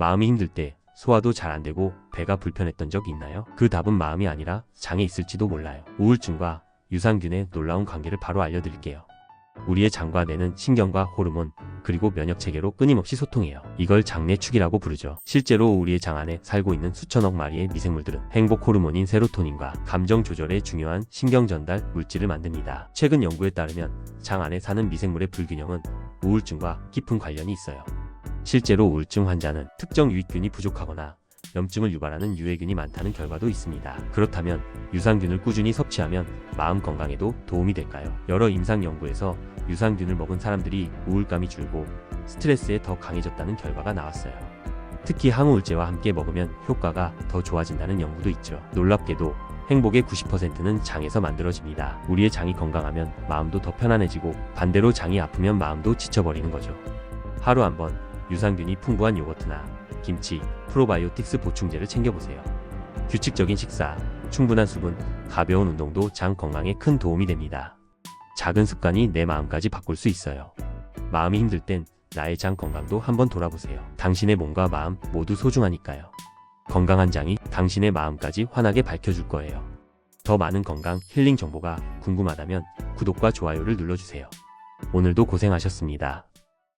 마음이 힘들 때 소화도 잘 안 되고 배가 불편했던 적 있나요? 그 답은 마음이 아니라 장에 있을지도 몰라요. 우울증과 유산균의 놀라운 관계를 바로 알려드릴게요. 우리의 장과 뇌는 신경과 호르몬, 그리고 면역 체계로 끊임없이 소통해요. 이걸 장내축이라고 부르죠. 실제로 우리의 장 안에 살고 있는 수천억 마리의 미생물들은 행복 호르몬인 세로토닌과 감정 조절에 중요한 신경 전달 물질을 만듭니다. 최근 연구에 따르면 장 안에 사는 미생물의 불균형은 우울증과 깊은 관련이 있어요. 실제로 우울증 환자는 특정 유익균이 부족하거나 염증을 유발하는 유해균이 많다는 결과도 있습니다. 그렇다면 유산균을 꾸준히 섭취하면 마음 건강에도 도움이 될까요? 여러 임상 연구에서 유산균을 먹은 사람들이 우울감이 줄고 스트레스에 더 강해졌다는 결과가 나왔어요. 특히 항우울제와 함께 먹으면 효과가 더 좋아진다는 연구도 있죠. 놀랍게도 행복의 90%는 장에서 만들어집니다. 우리의 장이 건강하면 마음도 더 편안해지고 반대로 장이 아프면 마음도 지쳐버리는 거죠. 하루 한번 유산균이 풍부한 요거트나 김치, 프로바이오틱스 보충제를 챙겨보세요. 규칙적인 식사, 충분한 수분, 가벼운 운동도 장 건강에 큰 도움이 됩니다. 작은 습관이 내 마음까지 바꿀 수 있어요. 마음이 힘들 땐 나의 장 건강도 한번 돌아보세요. 당신의 몸과 마음 모두 소중하니까요. 건강한 장이 당신의 마음까지 환하게 밝혀줄 거예요. 더 많은 건강 힐링 정보가 궁금하다면 구독과 좋아요를 눌러주세요. 오늘도 고생하셨습니다.